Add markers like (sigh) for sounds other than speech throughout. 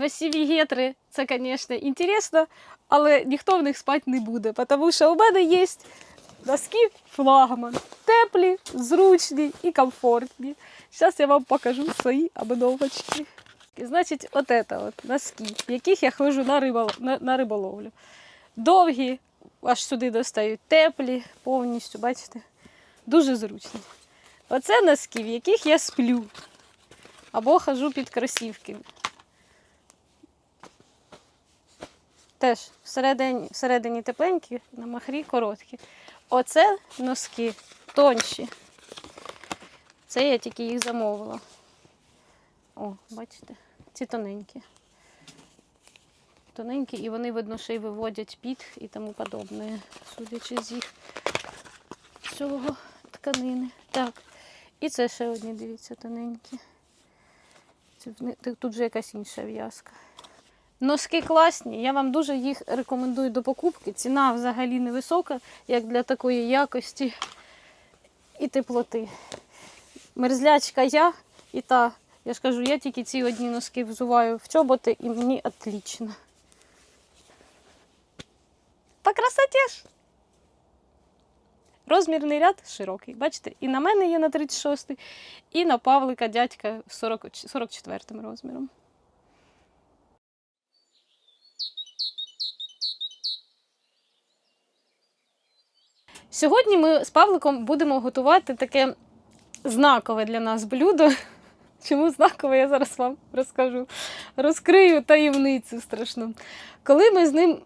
Красиві гетри, це, звісно, інтересно, але ніхто в них спати не буде, тому що у мене є носки флагман. Теплі, зручні і комфортні. Зараз я вам покажу свої обновочки. Значить, от це от носки, в яких я ходжу на, рибол... на, на риболовлю. Довгі, аж сюди достають, теплі, повністю, бачите, дуже зручні. Оце носки, в яких я сплю. Або хожу під кросівки. Теж всередині, всередині тепленькі, на махрі короткі. Оце носки тонші. Це я тільки їх замовила. О, бачите, ці тоненькі. Тоненькі, і вони, видно, ще й виводять під і тому подобне, судячи з їх цього тканини. Так. І це ще одні, дивіться, тоненькі. Тут вже якась інша в'язка. Носки класні, я вам дуже їх рекомендую до покупки. Ціна взагалі невисока, як для такої якості і теплоти. Мерзлячка я і та, я ж кажу, я тільки ці одні носки взуваю в чоботи і мені отлично. По красоті ж. Розмірний ряд широкий. Бачите, і на мене є на 36, і на Павлика дядька 40, 44 розміром. Сьогодні ми з Павликом будемо готувати таке знакове для нас блюдо. (laughs) Чому знакове, я зараз вам розкажу. Розкрию таємницю страшну. Коли ми з ним,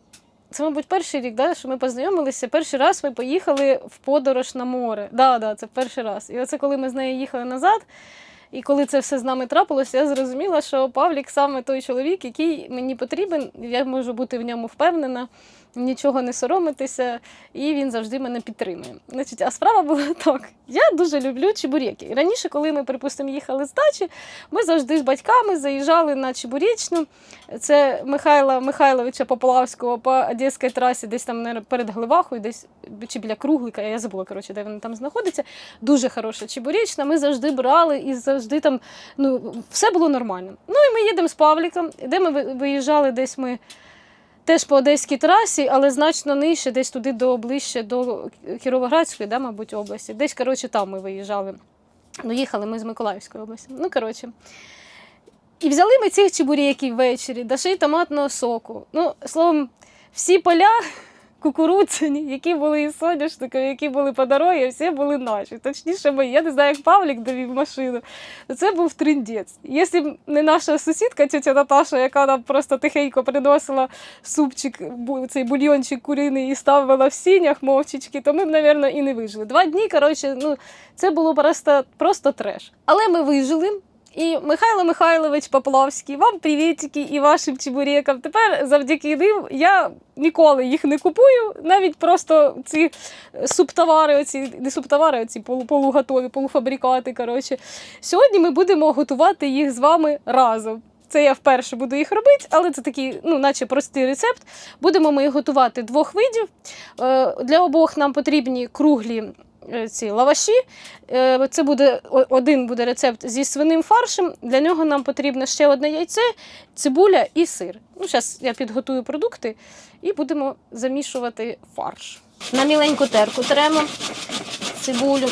це, мабуть, перший рік, да, що ми познайомилися, перший раз ми поїхали в подорож на море. Да, да, це перший раз. І оце коли ми з нею їхали назад, і коли це все з нами трапилося, я зрозуміла, що Павлік саме той чоловік, який мені потрібен, я можу бути в ньому впевнена, нічого не соромитися, і він завжди мене підтримує. Значить, а справа була так. Я дуже люблю чебуреки. І раніше, коли ми, припустимо, їхали з дачі, ми завжди з батьками заїжджали на Чебуречну. Це Михайла Михайловича Поплавського по Одеській трасі, десь там перед Гливахою, десь чи біля Круглика, я забула, коротше, де вони там знаходяться. Дуже хороша Чебуречна. Ми завжди брали і завжди там ну, все було нормально. Ну і ми їдемо з Павліком, де ми виїжджали десь ми. Теж по Одеській трасі, але значно нижче, десь туди до ближче до Кіровоградської, да, мабуть, області. Десь, коротше, там ми виїжджали. Ну, їхали ми з Миколаївської області. Ну, коротше. І взяли ми цих чебуреків ввечері, дошли й томатного соку. Ну, словом, всі поля кукурудзяні, які були із соняшником, які були по дорозі, всі були наші. Точніше, мої. Я не знаю, як Павлік довів машину. Це був триндець. Якщо б не наша сусідка, тетя Наташа, яка нам просто тихенько приносила супчик, цей бульйончик куриний і ставила в сінях мовчечки, то ми б, мабуть, і не вижили. Два дні, коротше, ну, це було просто, просто треш. Але ми вижили. І Михайло Михайлович Поплавський, вам привітики і вашим чебурекам. Тепер завдяки ним я ніколи їх не купую. Навіть просто ці субтовари, оці, не субтовари, оці полу- полуготові, полуфабрикати. Коротше. Сьогодні ми будемо готувати їх з вами разом. Це я вперше буду їх робити, але це такий, ну, наче простий рецепт. Будемо ми їх готувати двох видів. Е, Для обох нам потрібні круглі е, ці лаваші. Е, Це буде один буде рецепт зі свиним фаршем. Для нього нам потрібно ще одне яйце, цибуля і сир. Ну, зараз я підготую продукти і будемо замішувати фарш. На міленьку терку тремо цибулю.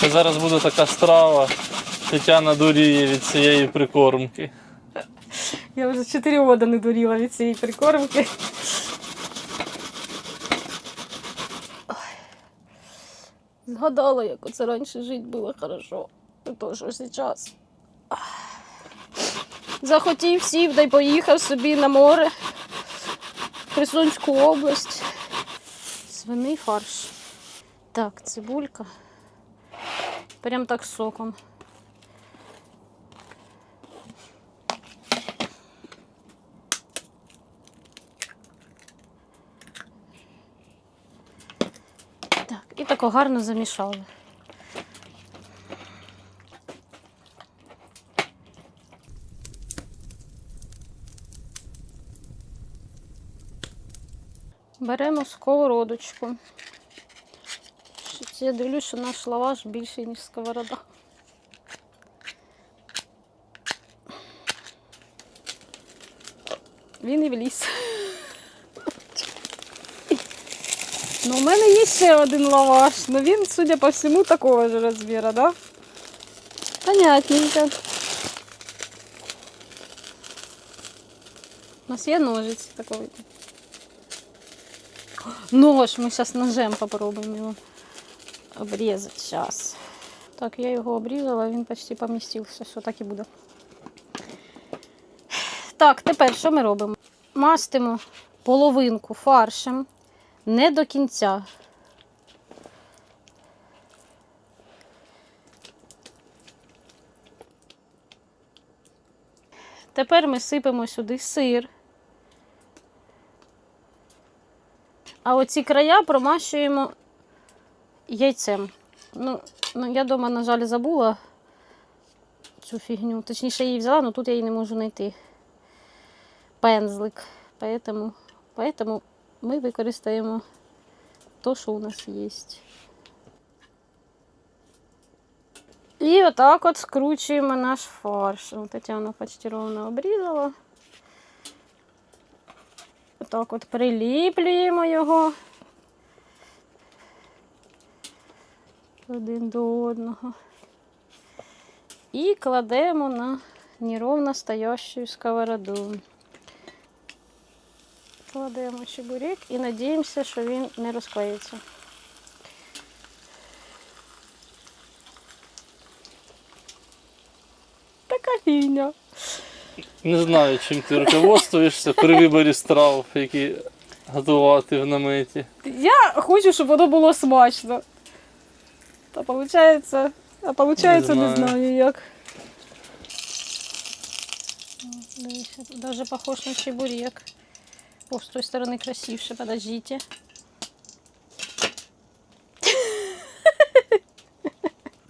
Це зараз буде така страва. Тетяна дуріє від цієї прикормки. Я вже чотири года не дуріла від цієї прикормки. Згадала, як оце раніше жити було хорошо. Не то, що зараз. Захотів, сів, да й поїхав собі на море. Херсонську область. Свиний фарш. Так, цибулька. Прям так з соком. Тако гарно замішали. Беремо сковородочку. Я дивлюсь, що наш лаваш більший, ніж сковорода. Він і вліз. Ну, у мене є ще один лаваш, но він, судя по всему, такого же розміру, да? Понятненько. У нас є ножиці такої. Нож, ми зараз ножем попробуємо його обрізати. Зараз. Так, я його обрізала, він почти помістився, що так і буде. Так, тепер що ми робимо? Мастимо половинку фаршем не до кінця. Тепер ми сипемо сюди сир. А оці края промащуємо яйцем. Ну, ну я дома, на жаль, забула цю фігню. Точніше, її взяла, але тут я її не можу знайти. Пензлик. Поэтому, поэтому ми використаємо то, що у нас є. І отак от скручуємо наш фарш. О, Тетяна почти ровно обрізала. Отак от приліплюємо його один до одного. І кладемо на неровно стоящую сковороду кладемо чебурек і надіємося, що він не розклеїться. Така фігня. Не знаю, чим ти руководствуєшся при виборі страв, які готувати в наметі. Я хочу, щоб воно було смачно. Та виходить, а виходить, не знаю, не знаю як. Даже похож на чебурек. О, с той стороны красивше, подождите.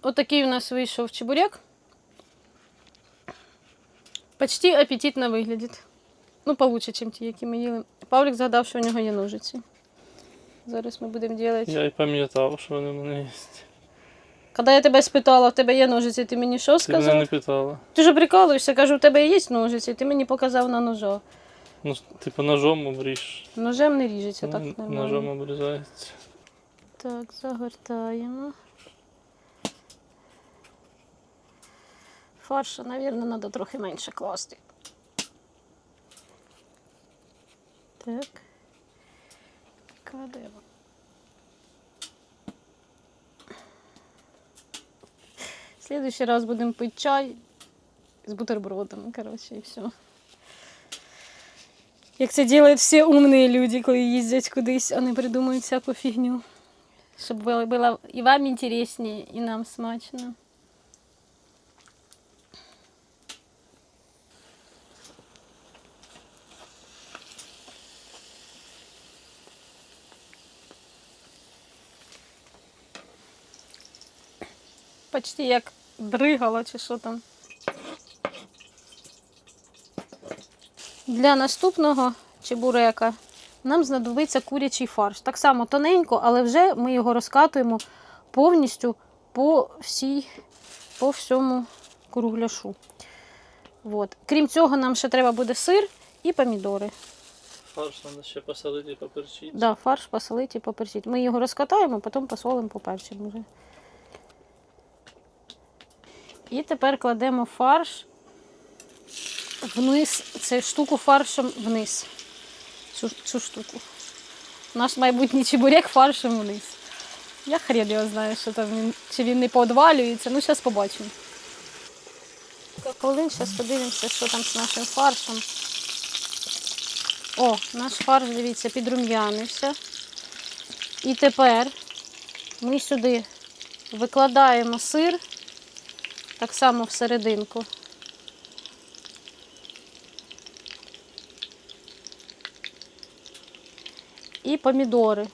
Отакий у нас вийшов чебурек. Почти апетитно виглядить. Ну, получше, ніж ті, які ми їли. Павлік згадав, що у нього є ножиці. Зараз ми будемо робити. Я й пам'ятав, що вони в мене є. Коли я тебе спитала, в тебе є ножиці, ти мені що Ти мене не питала. Ти ж прикалуєшся, кажу, у тебе є ножиці, ти мені показав на ножа. Ну, типу ножом обріж. Ножем не ріжеться так Н- нормально. Ножом обрізається. Так, загортаємо. Фарша, мабуть, треба трохи менше класти. Так. Кладемо. В следующий раз будемо пити чай з бутербродом, коротше, і все. Як це роблять всі умні люди, коли їздять кудись, не придумують всяку фігню. Щоб було, було і вам інтересніше, і нам смачно. Почти як дригало чи що там. Для наступного чебурека нам знадобиться курячий фарш. Так само тоненько, але вже ми його розкатуємо повністю по всій, по всьому кругляшу. От. Крім цього, нам ще треба буде сир і помідори. Фарш треба ще посолити і поперчити. Да, фарш посолити і поперчити. Ми його розкатаємо, потім посолимо, поперчимо вже. І тепер кладемо фарш вниз, цю штуку фаршем вниз. Цю, цю штуку. Наш майбутній чебурек фаршем вниз. Я хрен його знаю, що там він, чи він не подвалюється. Ну, зараз побачимо. Хвилин, зараз подивимося, що там з нашим фаршем. О, наш фарш, дивіться, підрум'янився. І тепер ми сюди викладаємо сир так само всерединку. І помідори.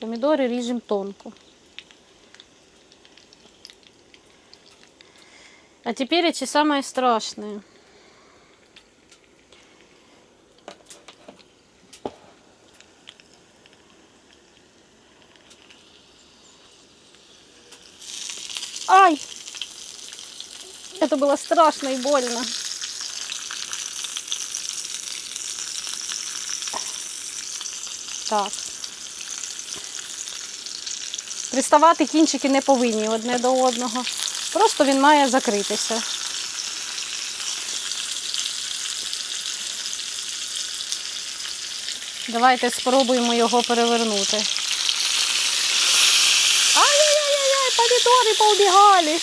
Помідори ріжемо тонко. А теперь эти самое страшное. Ай! Это было страшно и больно. Так. Приставати кінчики не повинні одне до одного. Просто він має закритися. Давайте спробуємо його перевернути. Ай-яй-яй-яй, помідори поубігали.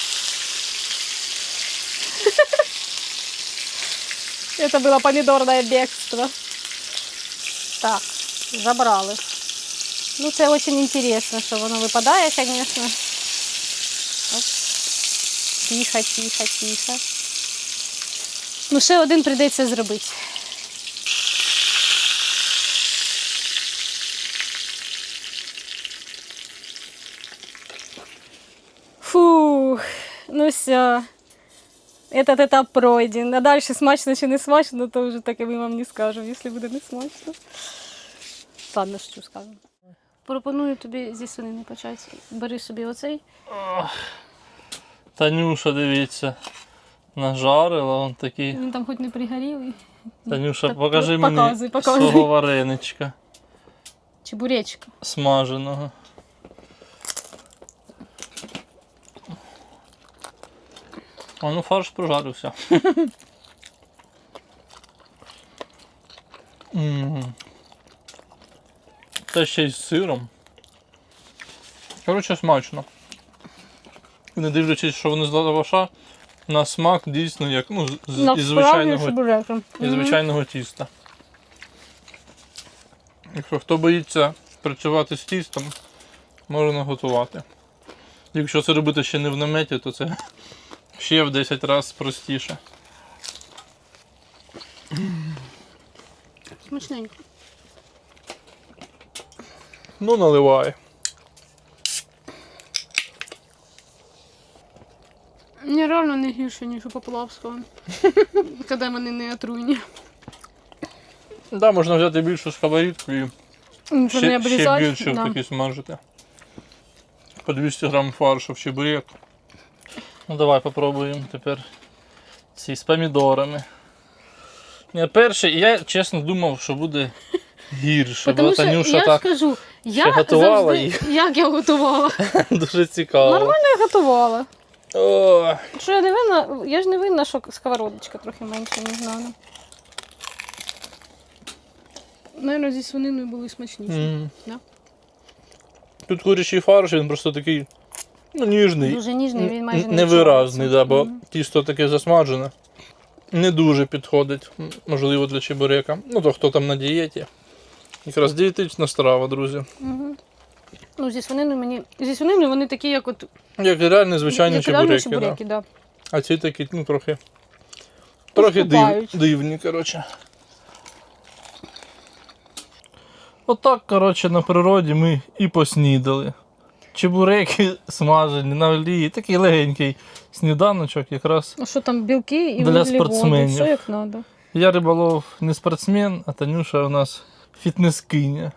Это (laughs) было помидорное бегство. Так, забрали. Ну, це очень интересно, що воно випадає, конечно. Тихо, тихо, тихо. Ну, ще один прийдеться зробити. Фух, ну все. Этот етап пройден. А далі смачно чи не смачно, то вже таке ми вам не скажемо, якщо буде не смачно. Ладно, що скажемо. Пропоную тобі зі свинини почати. Бери собі оцей. Танюша, дивіться, нажарила он такий. Він там хоч не пригорілий. Танюша, Так, покажи мені показуй, показуй. свого вареничка Чебуречка. смаженого. А ну фарш прожарився. (laughs) М. Та ще й з сиром. Коротше, смачно. не дивлячись, що вони з лаваша, на смак дійсно як ну, з- з, із, звичайного, із звичайного тіста. Якщо хто боїться працювати з тістом, можна готувати. Якщо це робити ще не в наметі, то це (laughs) ще в 10 разів простіше. Смачненько. Ну, наливай. Ні, реально не гірше, ніж у Поплавського. (laughs) Коли вони не отруйні. Да, можна взяти більшу сковорідку і Це не ще, ще обрізати. більше да. такі смажити. По 200 грам фаршу в чебурек. Ну давай попробуємо тепер ці з помідорами. Ні, перший, я чесно думав, що буде гірше, бо що Танюша я так ж я готувала завжди... Як я готувала? (laughs) дуже цікаво. Нормально я готувала. О, Що я не винна, я ж не винна, що сковородочка трохи менше, ніж надо. Наверно, зі свининою були смачніші. м. Да. Тут курячий фарш, він просто такий ну, ніжний. Дуже ніжний, він майже не невиразний, да, бо тісто таке засмаджене. Не дуже підходить, можливо, для чебурека. Ну, то хто там на дієті. Якраз дієтична страва, друзі. Угу. Ну, зі свининою мені. Зі свининою вони такі, як от Як реальні звичайні як реальні чебуреки. Да. да. А ці такі, ну, трохи. Трохи див, дивні, коротше. Отак, коротше, на природі ми і поснідали. Чебуреки (laughs) смажені на олії, такий легенький сніданочок якраз. Ну що там білки і Для спортсменів. все як треба. Я риболов не спортсмен, а Танюша у нас фітнес-киня.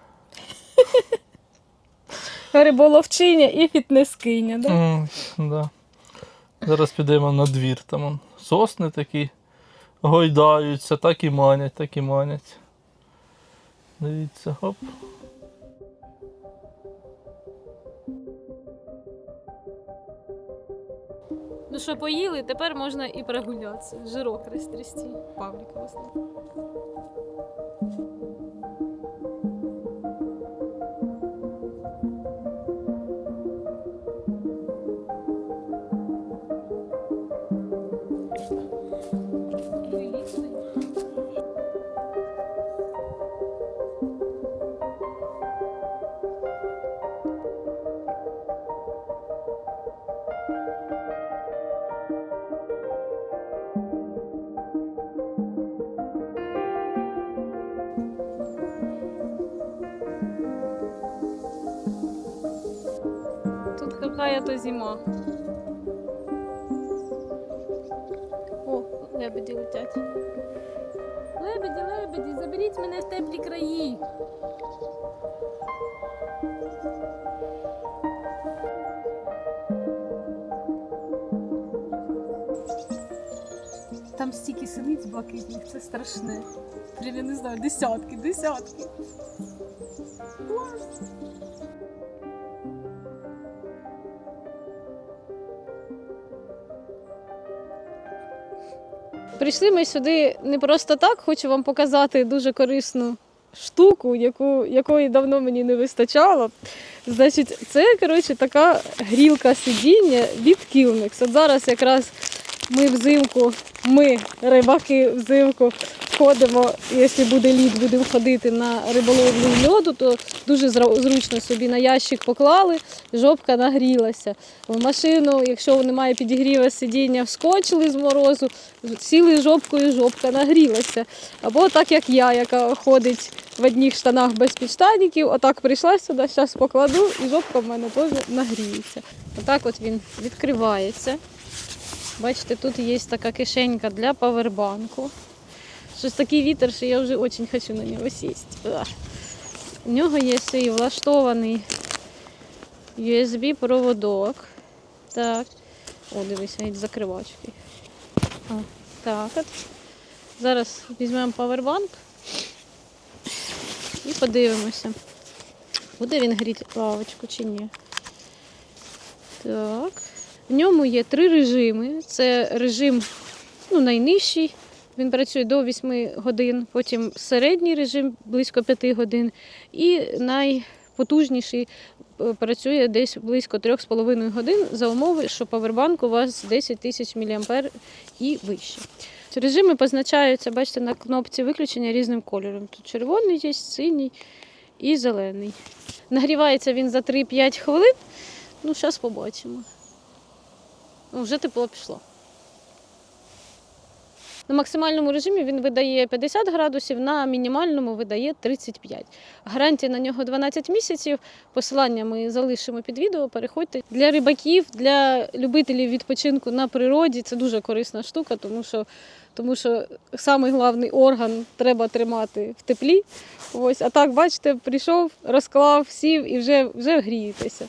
Риболовчиня і фітнескиня, да? М, да. Зараз підемо на двір, там он, сосни такі гойдаються, так і манять, так і манять. Дивіться, оп. Ну що, поїли, тепер можна і прогулятися. Жирок розтрясти. Павлік власне. Лебеді летять. Лебеді, лебеді, заберіть мене в теплі краї. Там стільки синиць блакитних, це страшне. Прям я не знаю, десятки, десятки. Прийшли ми сюди не просто так, хочу вам показати дуже корисну штуку, яку, якої давно мені не вистачало. Значить, це коротше, така грілка сидіння від Кілмікс. От зараз якраз ми взимку, ми, рибаки, взимку ходимо, якщо буде лід, будемо ходити на риболовлю льоду, то дуже зручно собі на ящик поклали, жопка нагрілася. В машину, якщо немає підігріва сидіння, вскочили з морозу, сіли жопкою, жопка нагрілася. Або так як я, яка ходить в одних штанах без підштанників, отак прийшла сюди, зараз покладу, і жопка в мене теж нагріється. Отак от він відкривається. Бачите, тут є така кишенька для павербанку. Щось такий вітер, що я вже дуже хочу на нього сісти. У нього є свій влаштований USB-проводок. Так. О, дивись, навіть закривачки. А, так от. Зараз візьмемо павербанк і подивимося, буде він гріти лавочку чи ні. Так. В ньому є три режими. Це режим ну, найнижчий. Він працює до 8 годин, потім середній режим близько 5 годин, і найпотужніший е, працює десь близько 3,5 годин за умови, що павербанк у вас 10 тисяч мА і вище. Режими позначаються, бачите, на кнопці виключення різним кольором. Тут червоний є, синій і зелений. Нагрівається він за 3-5 хвилин. Ну, зараз побачимо. Ну, вже тепло пішло. На максимальному режимі він видає 50 градусів, на мінімальному видає 35. Гарантія на нього 12 місяців. Посилання ми залишимо під відео. Переходьте для рибаків, для любителів відпочинку на природі. Це дуже корисна штука, тому що, тому що самий головний орган треба тримати в теплі. Ось, а так, бачите, прийшов, розклав, сів і вже, вже грієтеся.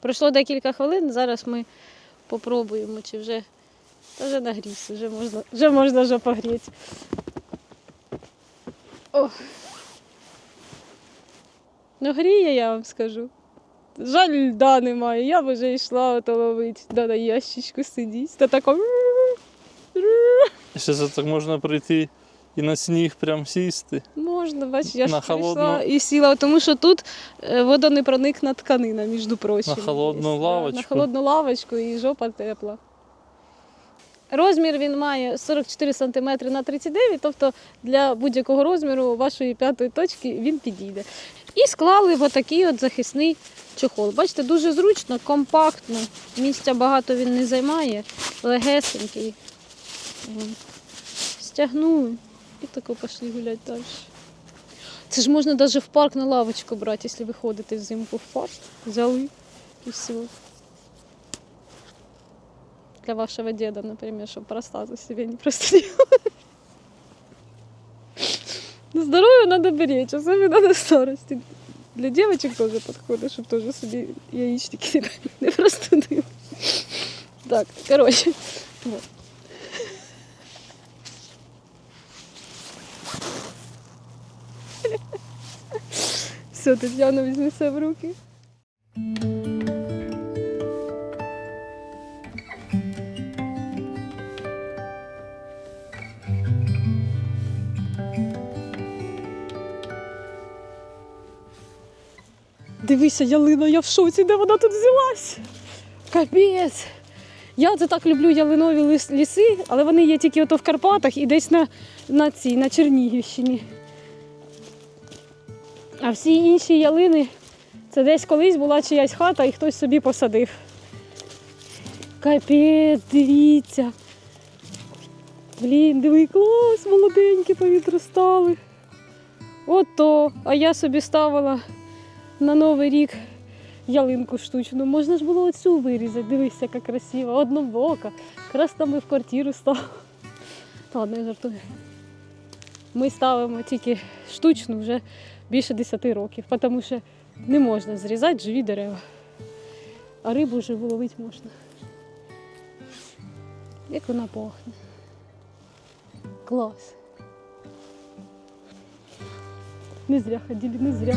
Пройшло декілька хвилин. Зараз ми попробуємо, чи вже та вже нагрівся, вже можна, вже можна вже погріти. О. Ну гріє, я вам скажу. Жаль, льда немає. Я б вже йшла ото ловити, да на ящичку сидіти. Та тако. Ще це так можна прийти і на сніг прям сісти. Можна, бачиш, я На ж прийшла холодну- і сіла, тому що тут е, водонепроникна тканина, між прочим. На холодну Є, да, лавочку. На холодну лавочку і жопа тепла. Розмір він має 44 см на 39, тобто для будь-якого розміру вашої п'ятої точки він підійде. І склали в отакий от захисний чохол. Бачите, дуже зручно, компактно, місця багато він не займає, легесенький. Стягнули і тако пішли гуляти далі. Це ж можна навіть в парк на лавочку брати, якщо ви ходите взимку в парк. Взяли і все. Для вашего деда, например, чтобы простату себе не прострел. Ну, здоровье надо беречь, особенно на старости. Для девочек тоже подходит, чтобы тоже себе яичники не, (laughs) не простудил. Так, короче. Вот. Все, Татьяна, возьми себя в руки. Дивися, ялина, я в шоці, де вона тут взялась? Капець. Я це так люблю ялинові ліси, але вони є тільки ото в Карпатах і десь на, на цій, на Чернігівщині. А всі інші ялини це десь колись була чиясь хата і хтось собі посадив. Капець, дивіться. Блін, диви, клас, молоденькі повідростали. Ото, а я собі ставила на Новий рік ялинку штучну. Можна ж було оцю вирізати. Дивись, яка красива, однобока. Якраз там і в квартиру став. Та ладно, жартую. Ми ставимо тільки штучну вже більше 10 років, тому що не можна зрізати живі дерева. А рибу живу ловити можна. Як вона пахне. Клас. Не зря ходили, не зря.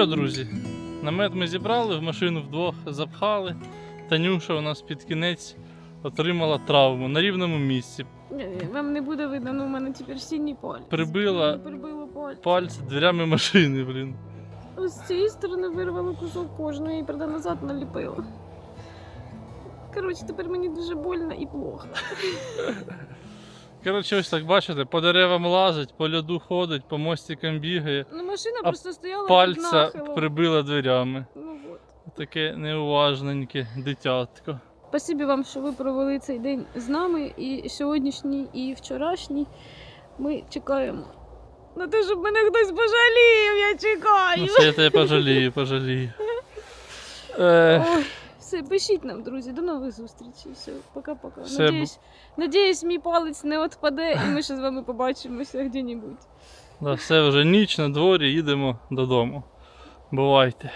Що, друзі, намет ми зібрали, в машину вдвох запхали. Танюша у нас під кінець отримала травму на рівному місці. Вам не буде видно, але у мене тепер синій палець. Прибила Прибило палець. пальці дверями машини, блін. Ось з цієї сторони вирвало кусок кожної і правда назад наліпила. Коротше, тепер мені дуже больно і плохо. (laughs) Коротше, ось так бачите, по деревам лазить, по льоду ходить, по мостикам бігає, Ну машина А просто стояла пальця прибила дверями. Ну Таке неуважненьке дитятко. Спасибі вам, що ви провели цей день з нами. І сьогоднішній, і вчорашній. Ми чекаємо на те, щоб мене хтось пожалів. Я Ну чекаю. все, я тебе пожалію, пожалію. (laughs) Е, Ой, все, пишіть нам, друзі. До нових зустрічей. Все, пока-пока. Все, Надіюсь, надіюсь, мій палець не відпаде, і ми ще з вами побачимося де-небудь. да, все вже ніч на дворі, їдемо додому. Бувайте.